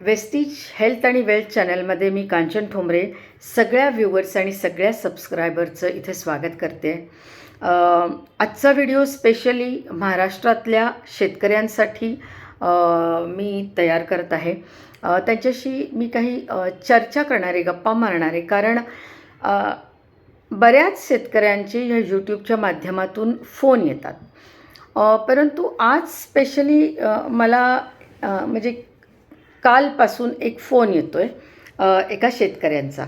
Vestige health आणि wealth चॅनलमध्ये मी कांचन ठोंबरे सगळ्या व्ह्युअर्स आणि सगळ्या सबस्क्रायबरचं इथे स्वागत करते. आजचा व्हिडिओ स्पेशली महाराष्ट्रातल्या शेतकऱ्यांसाठी मी तयार करत आहे. त्यांच्याशी मी काही चर्चा करणारे गप्पा मारणारे कारण बऱ्याच शेतकऱ्यांचे ह्या यूट्यूबच्या माध्यमातून फोन येतात. परंतु आज स्पेशली मला म्हणजे कालपासून एक फोन येतो आहे एका शेतकऱ्यांचा.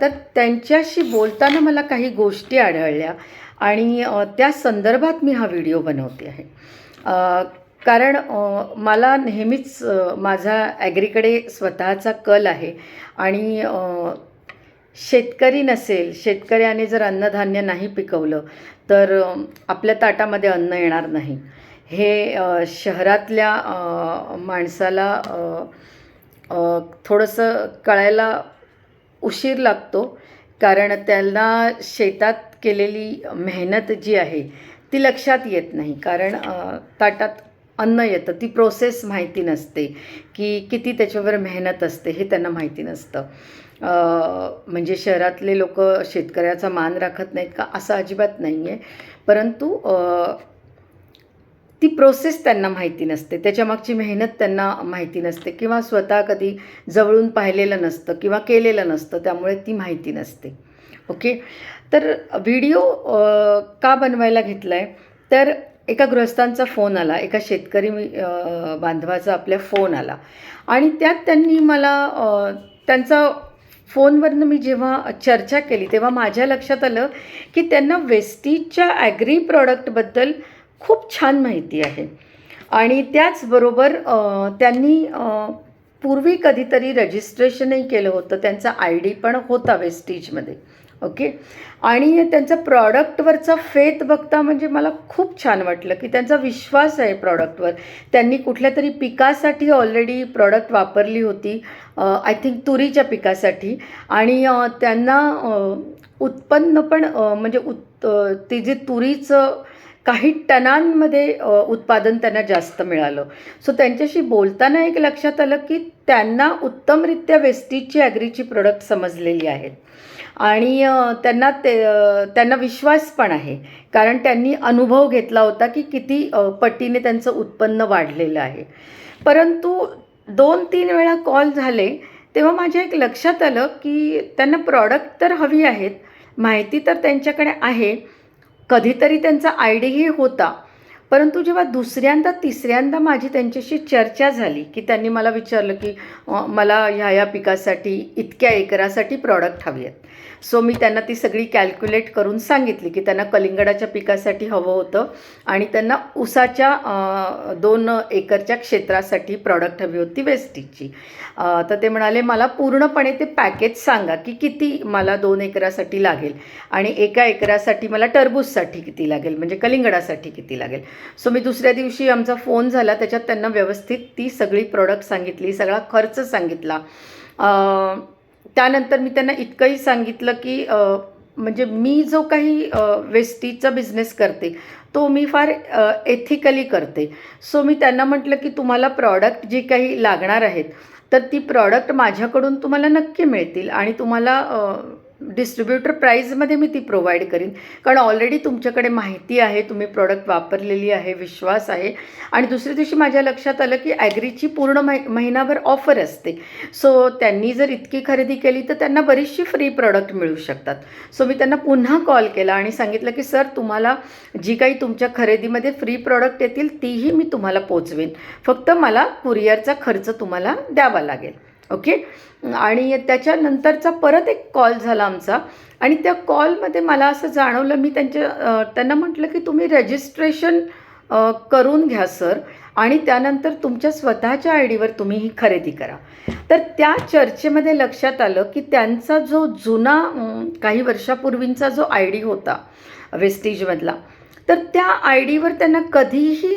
तर त्यांच्याशी बोलताना मला काही गोष्टी आढळल्या आणि त्या संदर्भात मी हा व्हिडिओ बनवते आहे. कारण मला नेहमीच माझा ॲग्रीकडे स्वतःचा कल आहे आणि शेतकरी नसेल शेतकऱ्याने जर अन्नधान्य नाही पिकवलं तर आपल्या ताटामध्ये अन्न येणार नाही. हे शहरातल्या माणसाला थोडंसं कळायला उशीर लागतो. कारण त्यांना शेतात केलेली मेहनत जी आहे ती लक्षात येत नाही. कारण ताटात अन्न येतं. ती प्रोसेस माहिती नसते की किती त्याच्यावर मेहनत असते हे त्यांना माहिती नसतं. म्हणजे शहरातले लोक शेतकऱ्याचा मान राखत नाहीत का? असं अजिबात नाही आहे परंतु ती प्रोसेस त्यांना माहिती नसते. त्याच्यामागची मेहनत त्यांना माहिती नसते किंवा स्वतः कधी जवळून पाहिलेलं नसतं किंवा केलेलं नसतं त्यामुळे ती माहिती नसते. ओके तर व्हिडिओ का बनवायला घेतला आहे तर एका गृहस्थांचा फोन आला एका शेतकरी बांधवाचा आपल्या फोन आला. आणि त्यात त्यांनी मला त्यांचा फोनवरनं मी जेव्हा चर्चा केली तेव्हा माझ्या लक्षात आलं की त्यांना वेस्टीजच्या ॲग्री प्रॉडक्टबद्दल खूप छान माहिती आहे. आणि त्याचबरोबर त्यांनी पूर्वी कधीतरी रजिस्ट्रेशनही केलं होतं. त्यांचा आय डी पण होता वेस्टीजमध्ये ओके आणि त्यांचा प्रॉडक्टवरचा फेत बघता म्हणजे मला खूप छान वाटलं की त्यांचा विश्वास आहे प्रॉडक्टवर त्यांनी कुठल्या तरी पिकासाठी ऑलरेडी प्रॉडक्ट वापरली होती. आय थिंक तुरीच्या पिकासाठी. आणि त्यांना उत्पन्न पण म्हणजे उत् ती जे तुरीचं काही टनांमध्ये उत्पादन त्यांना जास्त मिळालं. सो त्यांच्याशी बोलताना एक लक्षात आलं की त्यांना उत्तमरित्या वेस्टीजची ॲग्रीची प्रोडक्ट समजलेली आहेत. आणि त्यांना ते त्यांना विश्वास पण आहे. कारण त्यांनी अनुभव घेतला होता की किती पटीने त्यांचं उत्पन्न वाढलेलं आहे. परंतु दोन तीन वेळा कॉल झाले तेव्हा माझ्या एक लक्षात आलं की त्यांना प्रॉडक्ट तर हवी आहेत माहिती तर त्यांच्याकडे आहे कधीतरी त्यांचा आय डीही होता. परंतु जेव्हा दुसऱ्यांदा तिसऱ्यांदा माझी त्यांच्याशी चर्चा झाली की त्यांनी मला विचारलं की मला ह्या ह्या पिकासाठी इतक्या एकरासाठी प्रॉडक्ट हवी आहेत सो मी त्यांना ती सगळी कॅल्क्युलेट करून सांगितली की त्यांना कलिंगडाच्या पिकासाठी हवं होतं आणि त्यांना ऊसाच्या दोन एकरच्या क्षेत्रासाठी प्रॉडक्ट हवी होती वेस्टीजची तर ते म्हणाले मला पूर्णपणे ते पॅकेज सांगा की किती मला दोन एकरासाठी लागेल आणि एका एकरासाठी मला टरबूजसाठी किती लागेल म्हणजे कलिंगडासाठी किती लागेल. सो मी दुसऱ्या दिवशी आमचा फोन झाला त्याच्यात त्यांना व्यवस्थित ती सगळी प्रॉडक्ट सांगितली सगळा खर्च सांगितला. त्यानंतर मी त्यांना इतकंही सांगितलं की म्हणजे मी जो काही वेस्टीजचा बिझनेस करते तो मी फार एथिकली करते. सो मी त्यांना म्हटलं की तुम्हाला प्रॉडक्ट जी काही लागणार आहेत तर ती प्रॉडक्ट माझ्याकडून तुम्हाला नक्की मिळतील आणि तुम्हाला डिस्ट्रीब्युटर प्राईजमध्ये मी ती प्रोव्हाइड करीन. कारण ऑलरेडी तुमच्याकडे माहिती आहे तुम्ही प्रॉडक्ट वापरलेली आहे विश्वास आहे. आणि दुसऱ्या दिवशी माझ्या लक्षात आलं की ॲग्रीची पूर्ण मै महिनाभर ऑफर असते. सो त्यांनी जर इतकी खरेदी केली तर त्यांना बरीचशी फ्री प्रॉडक्ट मिळू शकतात. सो मी त्यांना पुन्हा कॉल केला आणि सांगितलं की सर तुम्हाला जी काही तुमच्या खरेदीमध्ये फ्री प्रॉडक्ट येतील तीही मी तुम्हाला पोचवेन. फक्त मला कुरिअरचा खर्च तुम्हाला द्यावा लागेल. ओके? आणि त्याच्यानंतरचा परत एक कॉल झाला आमचा. आणि त्या कॉलमध्ये मला असं जाणवलं मी त्यांच्या त्यांना म्हटलं की तुम्ही रजिस्ट्रेशन करून घ्या सर. आणि त्यानंतर तुमच्या स्वतःच्या आय डीवर तुम्ही ही खरेदी करा. तर त्या चर्चेमध्ये लक्षात आलं की त्यांचा जो जुना काही वर्षापूर्वींचा जो आय डी होता वेस्टीजमधला तर त्या आय डीवर त्यांना कधीही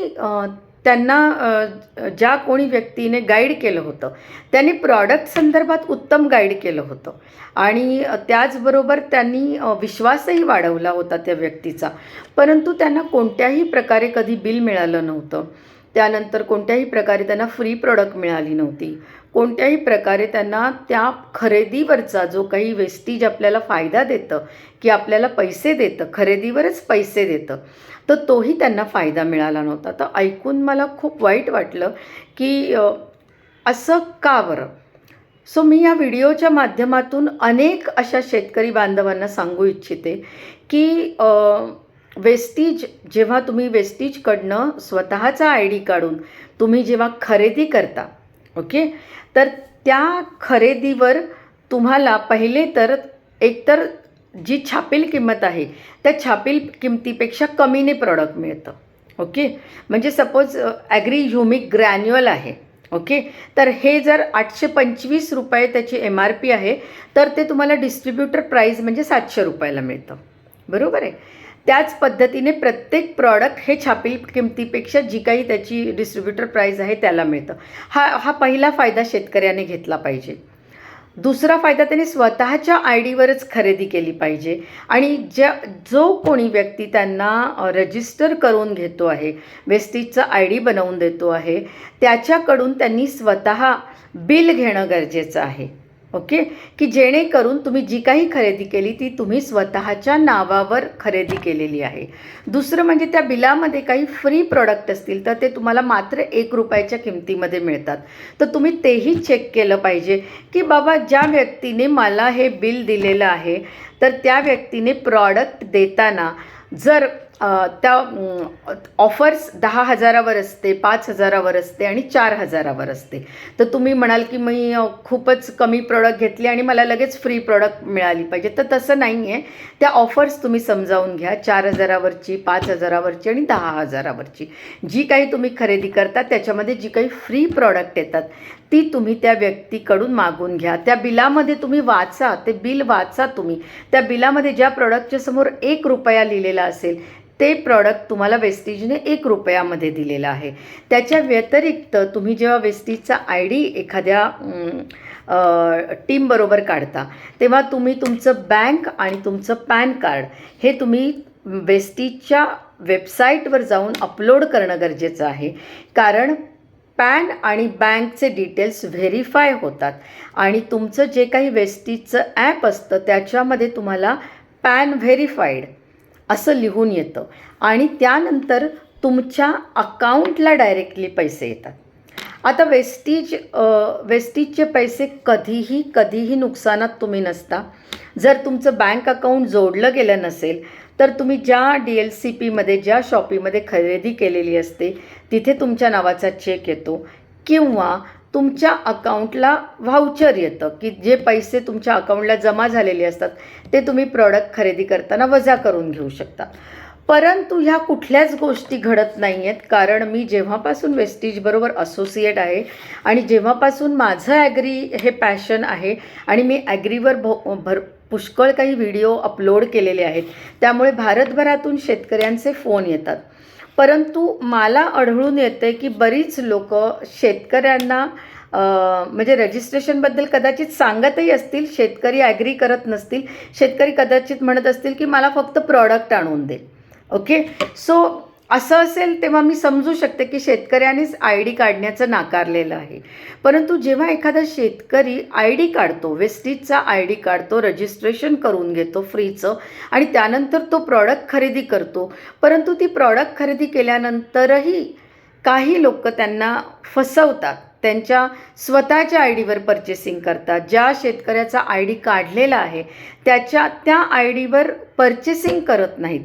त्यांना ज्या कोणी व्यक्तीने गाईड केलं होतं त्यांनी प्रॉडक्ट संदर्भात उत्तम गाईड केलं होतं. आणि त्याचबरोबर त्यांनी विश्वासही वाढवला होता त्या व्यक्तीचा. परंतु त्यांना कोणत्याही प्रकारे कधी बिल मिळालं नव्हतं. त्यानंतर कोणत्याही प्रकारे त्यांना फ्री प्रॉडक्ट मिळाली नव्हती. कोणत्याही प्रकारे त्यांना त्या खरेदीवरचा जो काही वेस्टीज आपल्याला फायदा देतं की आपल्याला पैसे देतं खरेदीवरच पैसे देतं तर तोही त्यांना फायदा मिळाला नव्हता. तर ऐकून मला खूप वाईट वाटलं की असं का बरं? सो मी या व्हिडिओच्या माध्यमातून अनेक अशा शेतकरी बांधवांना सांगू इच्छिते की वेस्टीज जेव्हा तुम्ही वेस्टीजकडनं स्वतःचा आय डी काढून तुम्ही जेव्हा खरेदी करता ओके? तर त्या खरेदीवर तुम्हाला पहिले तर एकतर जी छापील किंमत आहे त्या छापील किमतीपेक्षा कमीने प्रॉडक्ट मिळतं. ओके म्हणजे सपोज ॲग्री ह्युमिक ग्रॅन्युअल आहे. ओके तर हे जर आठशे पंचवीस रुपये त्याची एम आर पी आहे तर ते तुम्हाला डिस्ट्रीब्युटर प्राईज म्हणजे सातशे रुपयाला मिळतं. बरोबर आहे? त्याच पद्धतीने प्रत्येक प्रॉडक्ट हे छापील किमतीपेक्षा जी काही त्याची डिस्ट्रीब्युटर प्राईज आहे त्याला मिळतं. हा हा पहिला फायदा शेतकऱ्याने घेतला पाहिजे. दुसरा फायदा त्याने स्वतःच्या आय डीवरच खरेदी केली पाहिजे. आणि ज्या जो कोणी व्यक्ती त्यांना रजिस्टर करून घेतो आहे वेस्टीजचा आय डी बनवून देतो आहे त्याच्याकडून त्यांनी स्वतः बिल घेणं गरजेचं आहे. ओके? की जेणेकरून तुम्ही जी काही खरेदी केली ती तुम्ही स्वतःच्या नावावर खरेदी केलेली आहे. दुसरं म्हणजे त्या बिलामध्ये काही फ्री प्रॉडक्ट असतील तर ते तुम्हाला मात्र एक रुपयाच्या किमतीमध्ये मिळतात. तर तुम्ही तेही चेक केलं पाहिजे की बाबा ज्या व्यक्तीने मला हे बिल दिलेलं आहे तर त्या व्यक्तीने प्रॉडक्ट देताना जर त्या ऑफर्स दहा हजारावर असते पाच हजारावर असते आणि चार हजारावर असते. तर तुम्ही म्हणाल की मी खूपच कमी प्रॉडक्ट घेतली आणि मला लगेच फ्री प्रॉडक्ट मिळाली पाहिजे. तर तसं नाही आहे त्या ऑफर्स तुम्ही समजावून घ्या. चार हजारावरची पाच हजारावरची आणि दहा हजारावरची. जी काही तुम्ही खरेदी करता त्याच्यामध्ये जी काही फ्री प्रॉडक्ट येतात ती तुम्ही त्या व्यक्तीकडून मागून घ्या. त्या बिलामध्ये तुम्ही वाचा ते बिल वाचा तुम्ही. त्या बिलामध्ये ज्या प्रॉडक्टच्या समोर एक रुपया लिहिलेला असेल ते प्रॉडक्ट तुम्हाला वेस्टीजने एक रुपयामध्ये दिलेलं आहे. त्याच्या व्यतिरिक्त तुम्ही जेव्हा वेस्टीजचा आय डी एखाद्या टीमबरोबर काढता तेव्हा तुम्ही तुमचं बँक आणि तुमचं पॅन कार्ड हे तुम्ही वेस्टीजच्या वेबसाईटवर जाऊन अपलोड करणं गरजेचं आहे. कारण पॅन आणि बँकचे डिटेल्स व्हेरीफाय होतात. आणि तुमचं जे काही वेस्टीजचं ॲप असतं त्याच्यामध्ये तुम्हाला पॅन व्हेरीफाईड असं लिहून येतं. आणि त्यानंतर तुमच्या अकाउंटला डायरेक्टली पैसे येतात. आता वेस्टीज वेस्टीजचे पैसे कधीही कधीही नुकसानात तुम्ही नसता. जर तुमचं बँक अकाउंट जोडलं गेलं नसेल तर तुम्ही ज्या डी एल सी पीमध्ये ज्या शॉपीमध्ये खरेदी केलेली असते तिथे तुमच्या नावाचा चेक येतो. किंवा तुमच्या अकाउंटला व्हाउचर येतं की जे पैसे तुमच्या अकाउंटला जमा झालेले असतात ते तुम्ही प्रॉडक्ट खरेदी करताना वजा करून घेऊ शकता. परंतु ह्या कुठल्याच गोष्टी घडत नाही आहेत कारण मी जेव्हापासून वेस्टीजबरोबर असोसिएट आहे आणि जेव्हापासून माझं ॲग्री हे पॅशन आहे आणि मी ॲग्रीवर भो भर पुष्कळ काही व्हिडिओ अपलोड केलेले आहेत. त्यामुळे भारतभरातून शेतकऱ्यांचे फोन येतात. परंतु मला आढळून येते की बरीच लोक शेतकऱ्यांना म्हणजे रजिस्ट्रेशनबद्दल कदाचित सांगतही असतील शेतकरी ॲग्री करत नसतील शेतकरी कदाचित म्हणत असतील की मला फक्त प्रॉडक्ट आणून दे. ओके? सो असं असेल तेव्हा मी समजू शकते की शेतकऱ्यानेच आय डी काढण्याचं नाकारलेलं आहे. परंतु जेव्हा एखादा शेतकरी आय डी काढतो वेस्टीजचा आय डी काढतो रजिस्ट्रेशन करून घेतो फ्रीचं आणि त्यानंतर तो प्रॉडक्ट खरेदी करतो परंतु ती प्रॉडक्ट खरेदी केल्यानंतरही काही लोक त्यांना फसवतात. त्यांच्या स्वतःच्या आय डीवर पर्चेसिंग करतात. ज्या शेतकऱ्याचा आय डी काढलेला आहे त्याच्या त्या आय डीवर पर्चेसिंग करत नाहीत.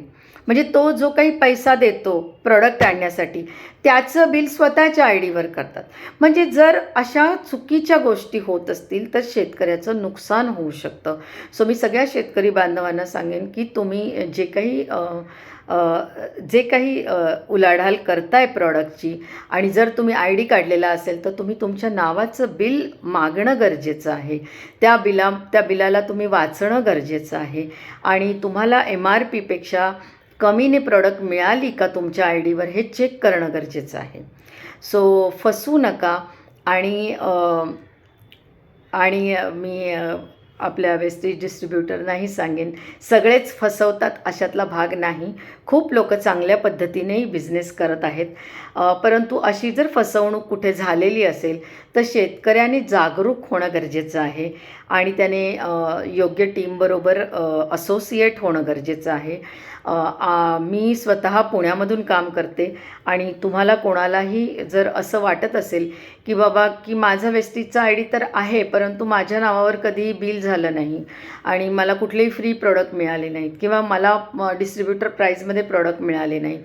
म्हणजे तो जो काही पैसा देतो प्रॉडक्ट आणण्यासाठी त्याचं बिल स्वतःच्या आय डीवर करतात. म्हणजे जर अशा चुकीच्या गोष्टी होत असतील तर शेतकऱ्याचं नुकसान होऊ शकतं. सो मी सगळ्या शेतकरी बांधवांना सांगेन की तुम्ही जे काही जे काही उलाढाल करताय प्रॉडक्टची आणि जर तुम्ही आय डी काढलेला असेल तर तुम्ही तुमच्या नावाचं बिल मागणं गरजेचं आहे. त्या बिला त्या बिलाला तुम्ही वाचणं गरजेचं आहे. आणि तुम्हाला एम आर पीपेक्षा कमीने प्रॉडक्ट मिळाली का तुमच्या आय डीवर हे चेक करणं गरजेचं आहे. सो फसू नका आणि आणि मी आपल्या वेस्टेज डिस्ट्रीब्युटरनाही सांगेन सगळेच फसवतात अशातला भाग नाही. खूप लोक चांगल्या पद्धतीनेही बिझनेस करत आहेत. परंतु अशी जर फसवणूक कुठे झालेली असेल तर शेतकऱ्याने जागरूक होणं गरजेचं आहे आणि त्याने योग्य टीमबरोबर असोसिएट होणं गरजेचं आहे. मी स्वतः पुण्यामधून काम करते आणि तुम्हाला कोणालाही जर असं वाटत असेल की बाबा की माझा वेस्टीजचा आय डी तर आहे परंतु माझ्या नावावर कधीही बिल झालं नाही आणि मला कुठलेही फ्री प्रोडक्ट मिळाले नाहीत किंवा मला डिस्ट्रीब्युटर प्राईजमध्ये प्रोडक्ट मिळाले नाहीत.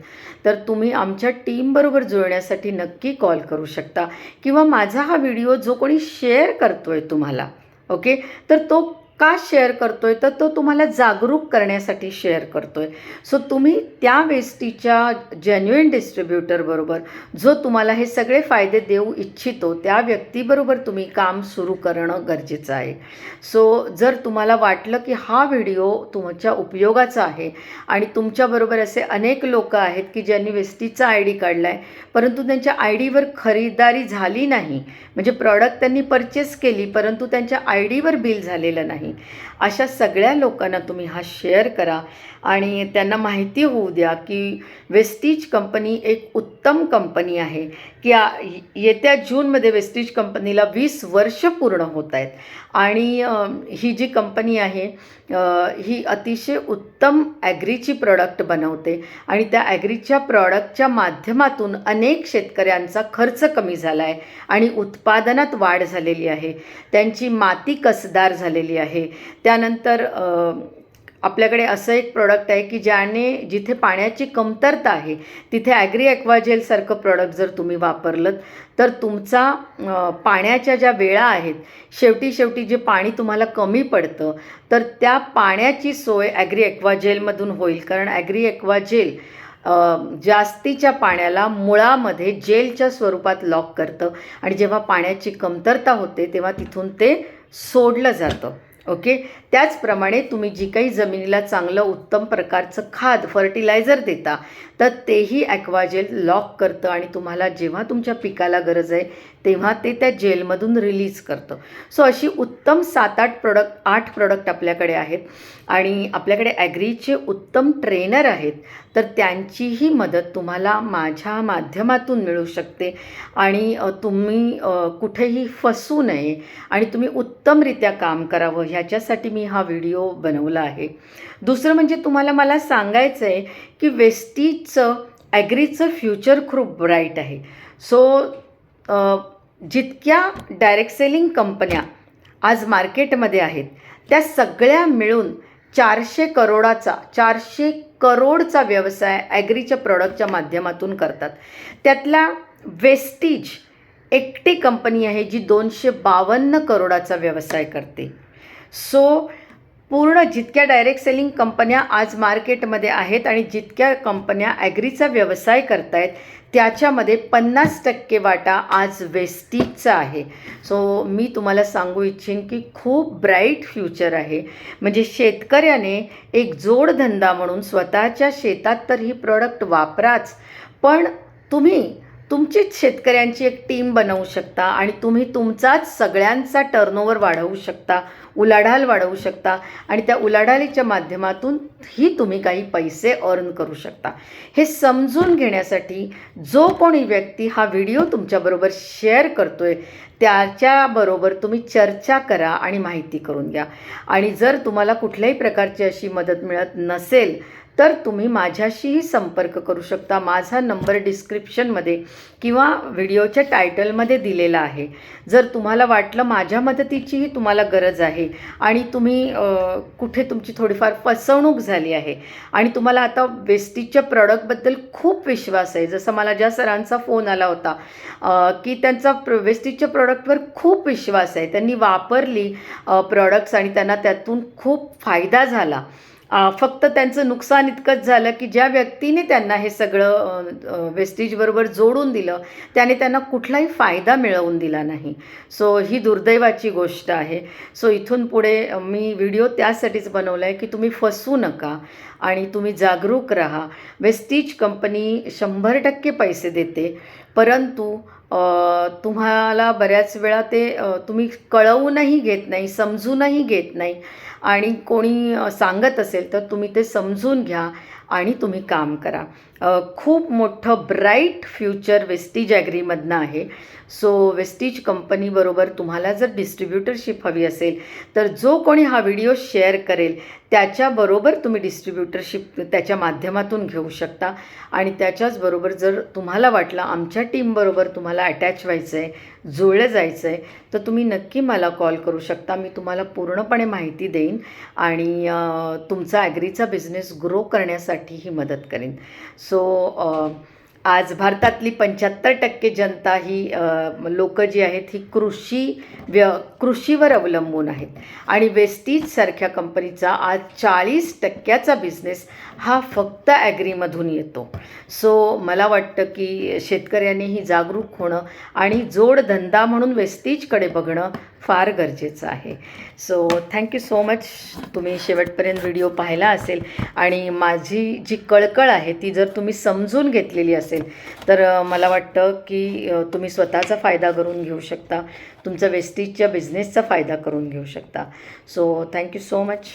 तर तुम्ही आमच्या टीमबरोबर जुळण्यासाठी नक्की कॉल करू शकता. किंवा माझा हा व्हिडिओ जो कोणी शेअर करतो आहे तुम्हाला ओके तर तो का शेअर करतोय? तर तो तुम्हाला जागरूक करण्यासाठी शेअर करतोय. सो तुम्ही त्या वेस्टीच्या जेन्युइन डिस्ट्रीब्युटरबरोबर जो तुम्हाला हे सगळे फायदे देऊ इच्छितो त्या व्यक्तीबरोबर तुम्ही काम सुरू करणं गरजेचं आहे. सो जर तुम्हाला वाटलं की हा व्हिडिओ तुमच्या उपयोगाचा आहे आणि तुमच्याबरोबर असे अनेक लोक आहेत की ज्यांनी वेस्टीचा आय डी काढला आहे परंतु त्यांच्या आय डीवर खरीदारी झाली नाही म्हणजे प्रॉडक्ट त्यांनी परचेस केली परंतु त्यांच्या आय डीवर बिल झालेलं नाही अशा सगळ्या लोकांना तुम्ही हा शेअर करा आणि त्यांना माहिती होऊ द्या की वेस्टीज कंपनी एक उत्तम कंपनी आहे. की येत्या जूनमध्ये वेस्टीज कंपनीला वीस वर्ष पूर्ण होत आहेत. आणि ही जी कंपनी आहे ही अतिशय उत्तम ॲग्रीची प्रॉडक्ट बनवते आणि त्या ॲग्रीच्या प्रॉडक्टच्या माध्यमातून अनेक शेतकऱ्यांचा खर्च कमी झाला आहे आणि उत्पादनात वाढ झालेली आहे. त्यांची माती कसदार झालेली आहे. त्यानंतर आपल्याकडे असं एक प्रॉडक्ट आहे की ज्याने जिथे पाण्याची कमतरता आहे तिथे ॲग्री ॲक्वाजेलसारखं प्रॉडक्ट जर तुम्ही वापरलं तर तुमचा पाण्याच्या ज्या वेळा आहेत शेवटी शेवटी जे पाणी तुम्हाला कमी पडतं तर त्या पाण्याची सोय ॲग्री ॲक्वाजेलमधून होईल. कारण ॲग्री ॲक्वाजेल जास्तीच्या पाण्याला मुळामध्ये जेलच्या स्वरूपात लॉक करतं आणि जेव्हा पाण्याची कमतरता होते तेव्हा तिथून ते सोडलं जातं. ओके? त्याचप्रमाणे तुम्ही जी काही जमिनीला चांगलं उत्तम प्रकारचं खाद फर्टिलायझर देता तर तेही ॲक्वाजेल लॉक करतं आणि तुम्हाला जेव्हा तुमच्या पिकाला गरज आहे तेव्हा ते त्या जेलमधून रिलीज करतं. सो अशी उत्तम सात आठ प्रोडक्ट आठ प्रोडक्ट आपल्याकडे आहेत आणि आपल्याकडे ॲग्रीचे उत्तम ट्रेनर आहेत तर त्यांचीही मदत तुम्हाला माझ्या माध्यमातून मिळू शकते आणि तुम्ही कुठेही फसू नये आणि तुम्ही उत्तमरित्या काम करावं ह्याच्यासाठी मी हा व्हिडिओ बनवला आहे. दुसरं म्हणजे तुम्हाला मला सांगायचं आहे की वेस्टीजचं ॲग्रीचं फ्युचर खूप ब्राईट आहे. सो जितक्या डायरेक्ट सेलिंग कंपन्या आज मार्केटमध्ये आहेत त्या सगळ्या मिळून चारशे करोडाचा चारशे करोडचा व्यवसाय ॲग्रीच्या प्रॉडक्टच्या माध्यमातून करतात. त्यातला वेस्टीज एकटी कंपनी आहे जी दोनशे बावन्न करोडाचा व्यवसाय करते. सो पूर्ण जितक्या डायरेक्ट सेलिंग कंपन्या आज मार्केटमध्ये आहेत आणि जितक्या कंपन्या ॲग्रीचा व्यवसाय करतायत त्याच्यामध्ये पन्नास टक्के वाटा आज वेस्टीजचा आहे. सो मी तुम्हाला सांगू इच्छिन की खूप ब्राईट फ्युचर आहे. म्हणजे शेतकऱ्याने एक जोडधंदा म्हणून स्वतःच्या शेतात तर ही प्रॉडक्ट वापराच पण तुम्ही तुमचीच शेतकऱ्यांची एक टीम बनवू शकता आणि तुम्ही तुमचाच सगळ्यांचा टर्नओव्हर वाढवू शकता उलाढाल वाढवू शकता आणि त्या उलाढालीच्या माध्यमातून ही तुम्ही काही पैसे अर्न करू शकता. हे समजून घेण्यासाठी जो कोणी व्यक्ती हा व्हिडिओ तुमच्याबरोबर शेअर करतो आहे त्याच्याबरोबर तुम्ही चर्चा करा आणि माहिती करून घ्या. आणि जर तुम्हाला कुठल्याही प्रकारची अशी मदत मिळत नसेल तर तुम्ही माझ्याशीही संपर्क करू शकता. माझा नंबर डिस्क्रिप्शनमध्ये किंवा व्हिडिओच्या टायटलमध्ये दिलेला आहे. जर तुम्हाला वाटलं माझ्या मदतीचीही तुम्हाला गरज आहे आणि तुम्ही कुठे तुमची थोडीफार फसवणूक झाली आहे आणि तुम्हाला आता वेस्टीजच्या प्रॉडक्टबद्दल खूप विश्वास आहे. जसं मला ज्या सरांचा फोन आला होता की त्यांचा प्र वेस्टीजच्या प्रॉडक्टवर खूप विश्वास आहे. त्यांनी वापरली प्रॉडक्ट्स आणि त्यांना त्यातून खूप फायदा झाला. फक्त त्यांचं नुकसान इतकंच झालं की ज्या व्यक्तीने त्यांना हे सगळं वेस्टेजबरोबर वेस्टीजबरोबर जोडून दिलं त्याने त्यांना कुठलाही फायदा मिळवून दिला नाही. सो ही दुर्दैवाची गोष्ट आहे. सो इथून पुढे मी व्हिडिओ त्यासाठीच बनवला आहे की तुम्ही फसू नका आणि तुम्ही जागरूक राहा. वेस्टीज कंपनी शंभर टक्के पैसे देते परंतु तुम्हाला बऱ्याच वेळा ते तुम्ही कळवूनही घेत नाही समजूनही घेत नाही. आणि कोणी सांगत असेल तर तुम्ही ते समजून घ्या आणि तुम्ही काम करा. खूप मोठं ब्राईट फ्युचर वेस्टीज ॲग्रीमधनं आहे. सो वेस्टीज कंपनीबरोबर तुम्हाला जर डिस्ट्रीब्युटरशिप हवी असेल तर जो कोणी हा व्हिडिओ शेअर करेल त्याच्याबरोबर तुम्ही डिस्ट्रीब्युटरशिप त्याच्या माध्यमातून घेऊ शकता. आणि त्याच्याचबरोबर जर तुम्हाला वाटलं आमच्या टीमबरोबर तुम्हाला अटॅच व्हायचं आहे जुळलं जायचं आहे तर तुम्ही नक्की मला कॉल करू शकता. मी तुम्हाला पूर्णपणे माहिती देईन आणि तुमचा ॲग्रीचा बिझनेस ग्रो करण्यासाठीही मदत करेन. सो आज भारतातली पंच्याहत्तर टक्के जनता ही लोक जी आहेत ही कृषी व्य कृषीवर अवलंबून आहेत. आणि वेस्टीजसारख्या कंपनीचा आज चाळीस टक्क्याचा बिझनेस हा फक्त ॲग्रीमधून येतो. सो मला वाटतं की शेतकऱ्यांनीही जागरूक होणं आणि जोडधंदा म्हणून वेस्टीजकडे बघणं फार गरजेचं आहे. सो थँक्यू सो मच तुम्ही शेवटपर्यंत व्हिडिओ पाहिला असेल आणि माझी जी कळकळ आहे ती जर तुम्ही समजून घेतलेली असेल तर मला वाटतं की तुम्ही स्वतःचा फायदा करून घेऊ शकता. तुमचा वेस्टीजच्या बिझनेसचा फायदा करून घेऊ शकता. So thank you so much